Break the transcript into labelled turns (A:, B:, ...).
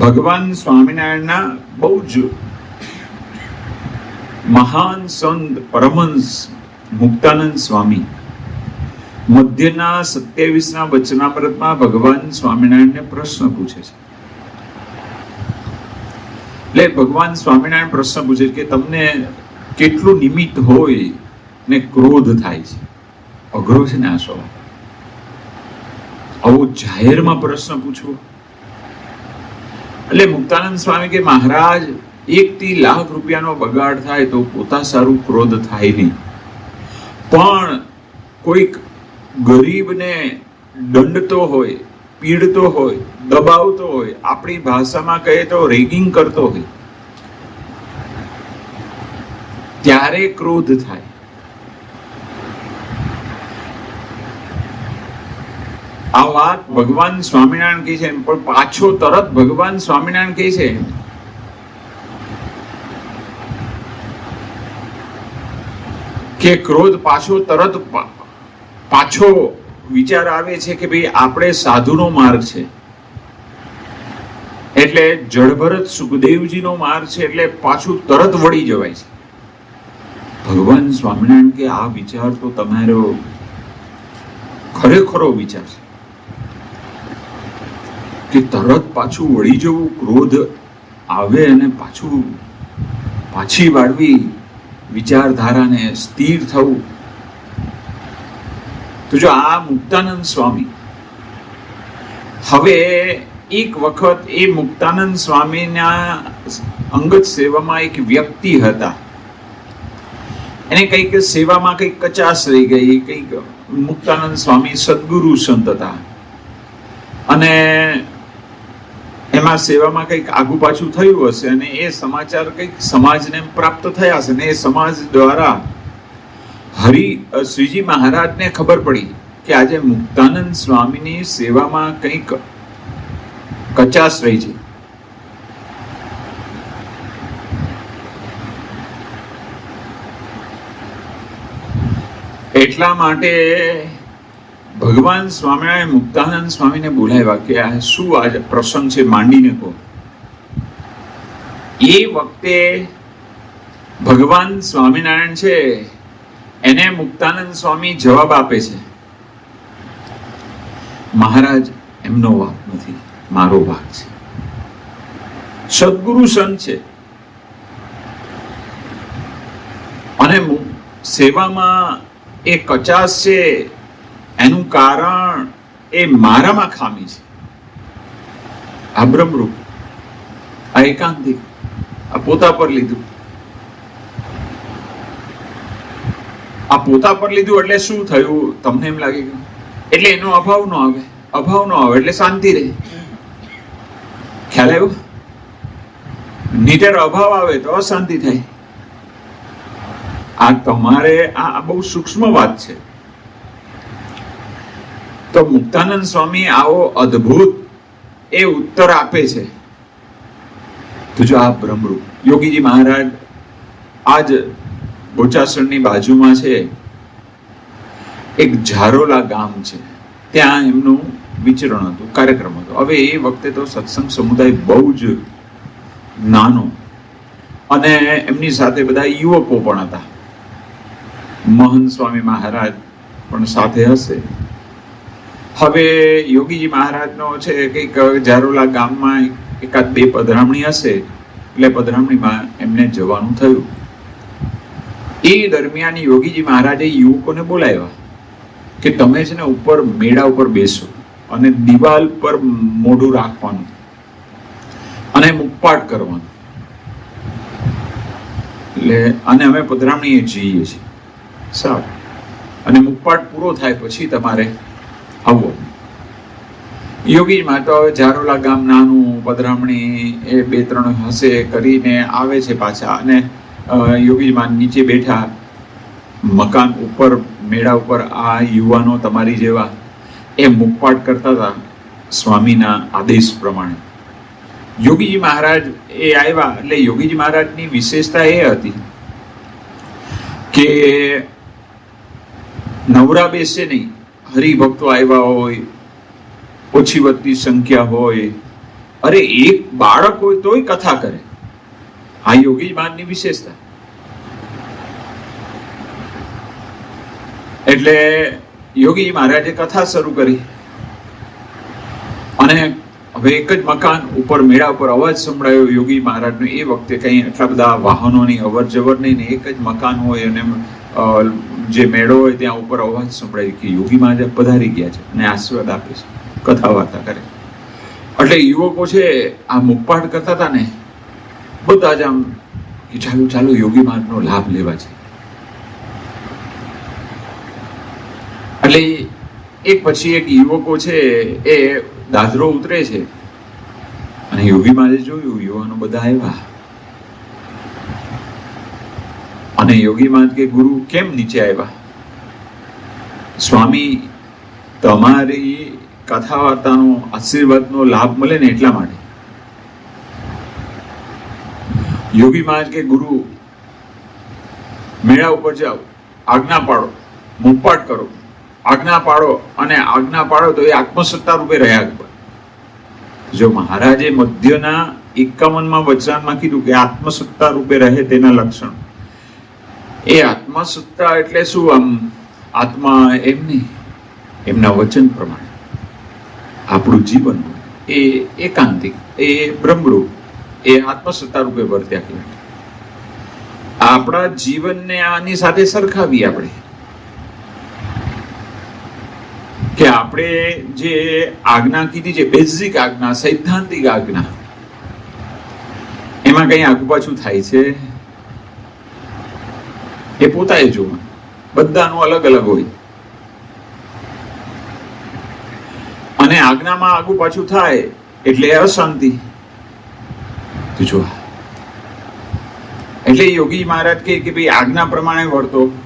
A: ભગવાન સ્વામિનારાયણના બહુ જ મહાન સંત પરમહંસ મુક્તાનંદ સ્વામી. મધ્યના સત્યાવીસના વચનામૃતમાં ભગવાન સ્વામિનારાયણને પ્રશ્ન પૂછે છે. એટલે ભગવાન સ્વામિનારાયણ પ્રશ્ન પૂછે કે તમને કેટલું નિમિત્ત હોય ને ક્રોધ થાય છે? અઘરો છે ને આ સ્વભાવ? આવો જાહેરમાં પ્રશ્ન પૂછવો. એટલે મુક્તાનંદ સ્વામી કે મહારાજ, એકથી લાખ રૂપિયાનો બગાડ થાય તો પોતા સારું ક્રોધ થાય નહીં. પણ કોઈક ગરીબને દંડતો હોય, પીડતો હોય, દબાવતો હોય, આપણી ભાષામાં કહે તો રેગિંગ કરતો હોય, ત્યારે ક્રોધ થાય. આ વાત ભગવાન સ્વામિનારાયણ કહે છે પણ પાછો તરત ભગવાન સ્વામિનારાયણ કહે છે. કે ક્રોધ પાછો તરત પાછો વિચાર આવે છે કે ભાઈ આપણે સાધુનો માર્ગ છે. એટલે જળભરત સુખદેવજીનો માર્ગ છે, એટલે પાછું તરત વળી જવાય છે. ભગવાન સ્વામિનારાયણ કે આ વિચાર તો તમારો ખરેખરો વિચાર છે. કે તરત પાછું વળી જવું, ક્રોધ આવે અને પાછું પાછી વાળવી, વિચારધારાને સ્થિર થવું. તો જો આ મુક્તાનંદ સ્વામી, હવે એક વખત એ મુક્તાનંદ સ્વામીના અંગત સેવામાં એક વ્યક્તિ હતા. એને કંઈક સેવામાં કંઈક કચાશ રહી ગઈ, કંઈક મુક્તાનંદ સ્વામી સદગુરુ સંત હતા. અને એમાં સેવામાં કંઈક આગુ પાછું થયું હશે અને એ સમાચાર કંઈક સમાજને પ્રાપ્ત થયા હશે ને એ સમાજ દ્વારા હરિ શ્રીજી મહારાજને ખબર પડી કે આજે મુક્તાનંદ સ્વામીની સેવામાં કંઈક કચાશ રહી છે. એટલા માટે ભગવાન સ્વામિનારાયણ મુક્તાનંદ સ્વામીને બોલાવ્યા કે આ શું આ પ્રસંગ છે માંડીને કહો. એ વખતે ભગવાન સ્વામિનારાયણ છે, એને મુક્તાનંદ સ્વામી જવાબ આપે છે. મહારાજ, એમનો વાક નથી, મારો વાક છે. સદગુરુ સંત છે. અને સેવામાં એ કચાશ છે એનું કારણ એ મારામાં ખામી છે. આ બ્રહ્મરૂપ આ એકાંતિક, આ પોતા પર લીધું. આ પોતા પર લીધું એટલે શું થયું? તમને એમ લાગે કે એટલે એનો અભાવ નો આવે, અભાવ નો આવે એટલે શાંતિ રહે. ખ્યાલ આવ્યો? નીટર અભાવ આવે તો અશાંતિ થાય. આ તમારે આ આ બહુ સૂક્ષ્મ વાત છે. તો મુક્તાનંદ સ્વામી આવો અદ્ભુત એ ઉત્તર આપે છે. જો આ બ્રહ્મરૂપ, યોગીજી મહારાજ આજ બોચાસણની બાજુમાં છે. એક ઝારોલા ગામ છે. ત્યાં એમનું વિચરણ હતું, કાર્યક્રમ હતો. હવે એ વખતે તો સત્સંગ સમુદાય બહુ જ નાનો. અને એમની સાથે બધા યુવકો પણ હતા. મહંત સ્વામી મહારાજ પણ સાથે હશે. હવે યોગીજી મહારાજનો છે કંઈક ઝારોલા ગામમાં એકાદ બે પધરામણી હશે, એટલે પધરામણીમાં એમને જવાનું થયું. એ દરમિયાન યોગીજી મહારાજે યુવકોને બોલાવ્યા કે તમે છે ને ઉપર મેળા ઉપર બેસો અને દિવાલ પર મોઢું રાખવાનું અને મુખપાટ કરવાનું. એટલે અને અમે પધરામણીએ જઈએ છીએ. સારું. અને મુખપાટ પૂરો થાય પછી તમારે આવવો. યોગીમાં તો ઝારોલા ગામ નાનું પધરામણી એ બે ત્રણ હશે કરીને આવે છે પાછા અને યોગીમાં નીચે બેઠા મકાન ઉપર, મેળા ઉપર આ યુવાનો તમારી જેવા એ મુખપાટ કરતા હતા સ્વામીના આદેશ પ્રમાણે. યોગીજી મહારાજ એ આવ્યા એટલે યોગીજી મહારાજની વિશેષતા એ હતી કે નવરા બેસે નહીં. હરિભક્તો આવ્યા હોય, ઓછી વધતી સંખ્યા હોય, અરે એક બાળક હોય તોય કથા કરે. આ યોગી માનની વિશેષતા. એટલે યોગી મહારાજે કથા શરૂ કરી. અને હવે એક જ મકાન ઉપર, મેળા ઉપર અવાજ સંભળાયો યોગી મહારાજનો. એ વખતે કંઈ એટલા બધા વાહનોની અવર જવર નહીં ને એક જ મકાન હોય અને જે મેળો હોય ત્યાં ઉપર અવાજ સંભળાય કે યોગી મહારાજ પધારી ગયા છે અને આશીર્વાદ આપે છે. કથા વાર્તા કરે. એટલે યુવકો છે, આ મુખપાઠ કરતા હતા ને બધા જ આમ કે ચાલુ ચાલુ યોગી મહારાજનો લાભ લેવા છે. એટલે એક પછી એક યુવકો છે, એ દાદરો ઉતરે છે. અને યોગી મહારાજે જોયું, યુવાનો બધા આવ્યા. અને યોગી મહારાજ કે, ગુરુ, કેમ નીચે આવ્યા? સ્વામી, તમારી કથા વાર્તાનો આશીર્વાદનો લાભ મળે ને એટલા માટે. યોગી મહારાજ કે, ગુરુ, મેળા ઉપર જાઓ, આજ્ઞા પાડો મુખપાઠ કરો. આજ્ઞા પાડો અને આજ્ઞા પાડો તો એ આત્મસત્તા રૂપે રહ્યા. જો મહારાજે મધ્યના એકાવનમાં વચરાનમાં કીધું કે, આત્મસત્તા રૂપે રહે તેના લક્ષણ. એ આત્મસત્તા એટલે શું? આમ આત્મા એમ નહીં એમના વચન પ્રમાણે. આપણું જીવન એ એકાંતિક, એ બ્રહ્મરૂપ, એ આત્મસત્તા રૂપે વર્ત્યા કહેવાય. આપણા જીવનને આની સાથે સરખાવીએ આપણે. કે આપણે જે આજ્ઞા કીધી છે બેઝિક આજ્ઞા, સૈદ્ધાંતિક આજ્ઞા, એમાં કઈ આગુ પાછું થાય છે? એ પોતાએ જોવા. બધાનું અલગ અલગ હોય. અને આજ્ઞામાં આગુ પાછું થાય એટલે અશાંતિ. જો. એટલે યોગી મહારાજ કે ભાઈ આજ્ઞા પ્રમાણે વર્તો.